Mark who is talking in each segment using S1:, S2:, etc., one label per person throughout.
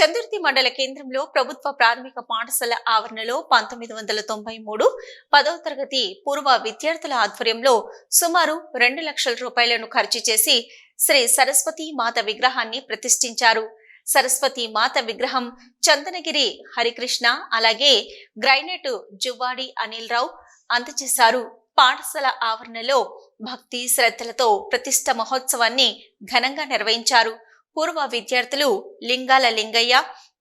S1: చందుర్తి మండల కేంద్రంలో ప్రభుత్వ ప్రాథమిక పాఠశాల ఆవరణలో పంతొమ్మిది వందల తొంభై మూడు పదవ తరగతి పూర్వ విద్యార్థుల ఆధ్వర్యంలో సుమారు రెండు లక్షల రూపాయలను ఖర్చు చేసి శ్రీ సరస్వతి మాత విగ్రహాన్ని ప్రతిష్ఠించారు. సరస్వతి మాత విగ్రహం చందనగిరి హరికృష్ణ అలాగే గ్రైనేట్ జువ్వాడి అనిల్ రావు అందజేశారు. పాఠశాల ఆవరణలో భక్తి శ్రద్ధలతో ప్రతిష్ట మహోత్సవాన్ని ఘనంగా నిర్వహించారు. పూర్వ విద్యార్థులు లింగాల లింగయ్య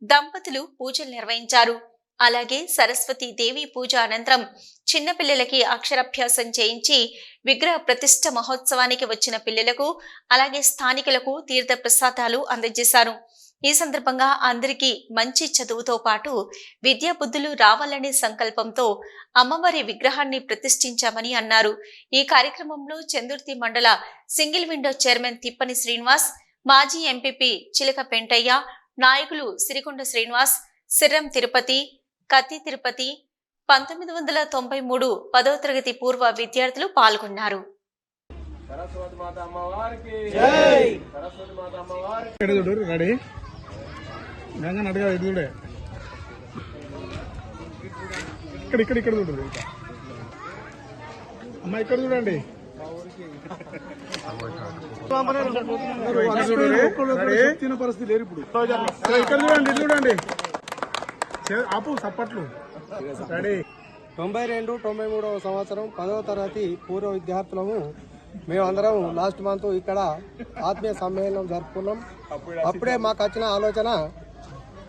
S1: దంపతులు పూజలు నిర్వహించారు. అలాగే సరస్వతి దేవి పూజ అనంతరం చిన్నపిల్లలకి అక్షరాభ్యాసం చేయించి విగ్రహ ప్రతిష్ట మహోత్సవానికి వచ్చిన పిల్లలకు అలాగే స్థానికులకు తీర్థ ప్రసాదాలు అందజేశారు. ఈ సందర్భంగా అందరికీ మంచి చదువుతో పాటు విద్యా బుద్ధులు రావాలనే సంకల్పంతో అమ్మవారి విగ్రహాన్ని ప్రతిష్ఠించామని అన్నారు. ఈ కార్యక్రమంలో చందుర్తి మండల single window chairman Tippani Srinivas మాజీ ఎంపీపీ చిలక పెంటయ్య నాయకులు సిరికొండ శ్రీనివాస్ సిర్రం తిరుపతి కత్తి తిరుపతి పంతొమ్మిది వందల తొంభై మూడు పదవ తరగతి పూర్వ విద్యార్థులు పాల్గొన్నారు.
S2: ఇక్కడ ఇక్కడ ఇక్కడ. అమ్మ ఇక్కడ చూడండి. తిన పరిస్థితి లేరు ఇప్పుడు ఇక్కడ చూడండి చూడండి ఆపు సప్పట్లు రెడీ
S3: తొంభై రెండు తొంభై మూడవ సంవత్సరం పదవ తరగతి పూర్వ విద్యార్థులము మేమందరం లాస్ట్ మంత్ ఇక్కడ ఆత్మీయ సమ్మేళనం జరుపుకున్నాం అప్పుడే మాకు వచ్చిన ఆలోచన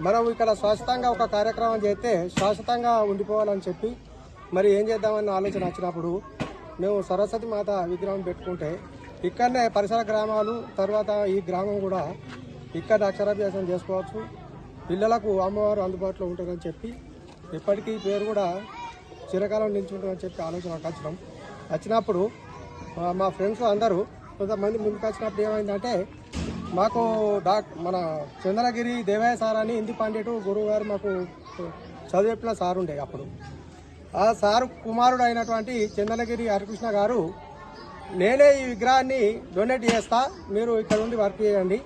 S3: మనం ఇక్కడ శాశ్వతంగా ఒక కార్యక్రమం చేస్తే శాశ్వతంగా ఉండిపోవాలని చెప్పి మరి ఏం చేద్దామన్న ఆలోచన వచ్చినప్పుడు మేము సరస్వతి మాత విగ్రహం పెట్టుకుంటే ఇక్కడనే పరిసర గ్రామాలు తర్వాత ఈ గ్రామం కూడా ఇక్కడ అక్షరాభ్యాసం చేసుకోవచ్చు. పిల్లలకు అమ్మవారు అందుబాటులో ఉంటుందని చెప్పి ఇప్పటికీ పేరు కూడా చిరకాలం నిల్చుంటుందని చెప్పి ఆలోచన వచ్చినాం వచ్చినప్పుడు మా ఫ్రెండ్స్ అందరూ కొంతమంది ముందుకు వచ్చినప్పుడు ఏమైందంటే మాకు డాక్ మన చంద్రగిరి దేవాయ సార్ అని హిందీ పండిటు గురువు గారు మాకు చదువు సార్ ఉండే అప్పుడు. ఆ సారు కుమారుడు అయినటువంటి చంద్రగిరి హరికృష్ణ గారు నేనే ఈ విగ్రహాన్ని డొనేట్ చేస్తా మీరు ఇక్కడ ఉండి వర్క్ చేయండి.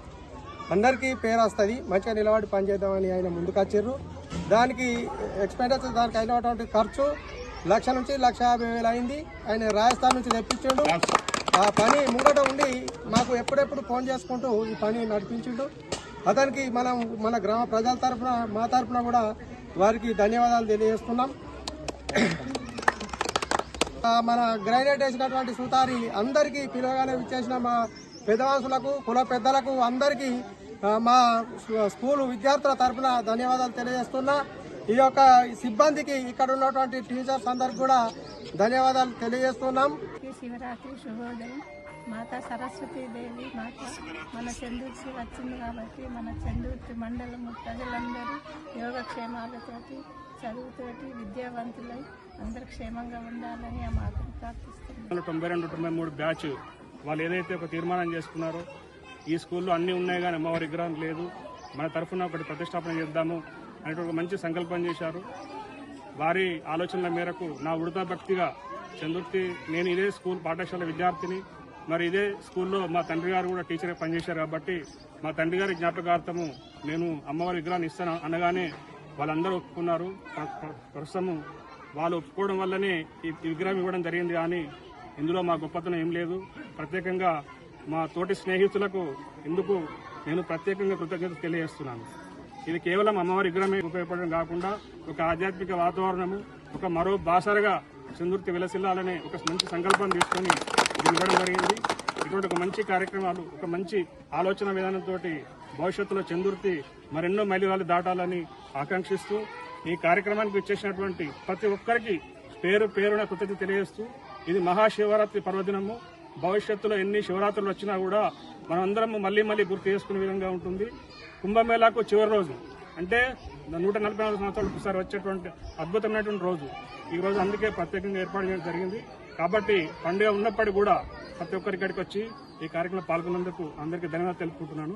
S3: అందరికీ పేరు వస్తుంది మంచిగా నిలబడి పనిచేద్దామని ఆయన ముందుకు వచ్చారు దానికి ఎక్స్పెండిచర్ దానికి అయినటువంటి ఖర్చు లక్ష నుంచి లక్ష యాభై వేలు అయింది. ఆయన రాజస్థాన్ నుంచి తెప్పించాడు. ఆ పని ముంగట ఉండి మాకు ఎప్పుడెప్పుడు ఫోన్ చేసుకుంటూ ఈ పని నడిపించిండు. అతనికి మనం మన గ్రామ ప్రజల తరఫున మా తరఫున కూడా వారికి ధన్యవాదాలు తెలియజేస్తున్నాం. మన గ్రైనేట్ వేసినటువంటి సుతారి అందరికీ పిలవగానే విచ్చేసిన మా పెద్దవాసులకు కుల పెద్దలకు అందరికీ మా స్కూలు స్కూల్ విద్యార్థుల తరఫున ధన్యవాదాలు తెలియజేస్తున్నా. ఈ యొక్క సిబ్బందికి ఇక్కడ ఉన్నటువంటి టీచర్స్ అందరికి కూడా ధన్యవాదాలు తెలియజేస్తున్నాం.
S4: ఈ శివరాత్రి శుభోదయం. మాతా సరస్వతి దేవి మాత మన చందూర్చి వచ్చింది కాబట్టి మన చందూర్తి మండలం ప్రజలందరూ యోగక్షేమాలతోటి చదువుతోటి విద్యావంతులై అందరు క్షేమంగా ఉండాలని ఆ మాత్రం ప్రార్థిస్తున్నాను
S2: తొంభై రెండు తొంభై మూడు బ్యాచ్ వాళ్ళు ఏదైతే ఒక తీర్మానం చేసుకున్నారో ఈ స్కూల్లో అన్నీ ఉన్నాయి కానీ అమ్మవారి విగ్రహం లేదు. మన తరఫున ఒకటి ప్రతిష్టాపన చేద్దాము అనేటువంటి ఒక మంచి సంకల్పం చేశారు. వారి ఆలోచనల మేరకు నా ఉడతా భక్తిగా చందుర్తి నేను ఇదే స్కూల్ పాఠశాల విద్యార్థిని మరి ఇదే స్కూల్లో మా తండ్రి గారు కూడా టీచర్గా పనిచేశారు కాబట్టి మా తండ్రి గారి జ్ఞాపకార్థము నేను అమ్మవారి విగ్రహాన్ని ఇస్తాను అనగానే వాళ్ళందరూ ఒప్పుకున్నారు. ప్రస్తుతం వాళ్ళు ఒప్పుకోవడం వల్లనే ఈ విగ్రహం ఇవ్వడం జరిగింది కానీ ఇందులో మా గొప్పతనం ఏం లేదు. ప్రత్యేకంగా మా తోటి స్నేహితులకు ఇందుకు నేను ప్రత్యేకంగా కృతజ్ఞత తెలియజేస్తున్నాను. ఇది కేవలం అమ్మవారి విగ్రహమే ఉపయోగపడడం కాకుండా ఒక ఆధ్యాత్మిక వాతావరణము ఒక మరో బాసరగా చందుర్తి విలసిల్లాలనే ఒక మంచి సంకల్పం తీసుకొని ఇవ్వడం జరిగింది. ఇటువంటి ఒక మంచి కార్యక్రమాలు ఒక మంచి ఆలోచన విధానంతో భవిష్యత్తులో చందుర్తి మరెన్నో మైలురాలు దాటాలని ఆకాంక్షిస్తూ ఈ కార్యక్రమానికి వచ్చేసినటువంటి ప్రతి ఒక్కరికి పేరు పేరున కృతజ్ఞత తెలియజేస్తూ ఇది మహాశివరాత్రి పర్వదినము. భవిష్యత్తులో ఎన్ని శివరాత్రులు వచ్చినా కూడా మనమందరం మళ్ళీ మళ్ళీ గుర్తు చేసుకునే విధంగా ఉంటుంది. కుంభమేళాకు చివరి రోజు. అంటే నూట నలభై నాలుగు సంవత్సరాలకు ఒకసారి వచ్చేటువంటి అద్భుతమైనటువంటి రోజు. ఈ రోజు అందుకే ప్రత్యేకంగా ఏర్పాటు చేయడం జరిగింది. కాబట్టి పండుగ ఉన్నప్పటికీ కూడా ప్రతి ఒక్కరి ఇక్కడికి వచ్చి ఈ కార్యక్రమంలో పాల్గొన్నందుకు అందరికీ ధన్యవాదాలు తెలుపుకుంటున్నాను.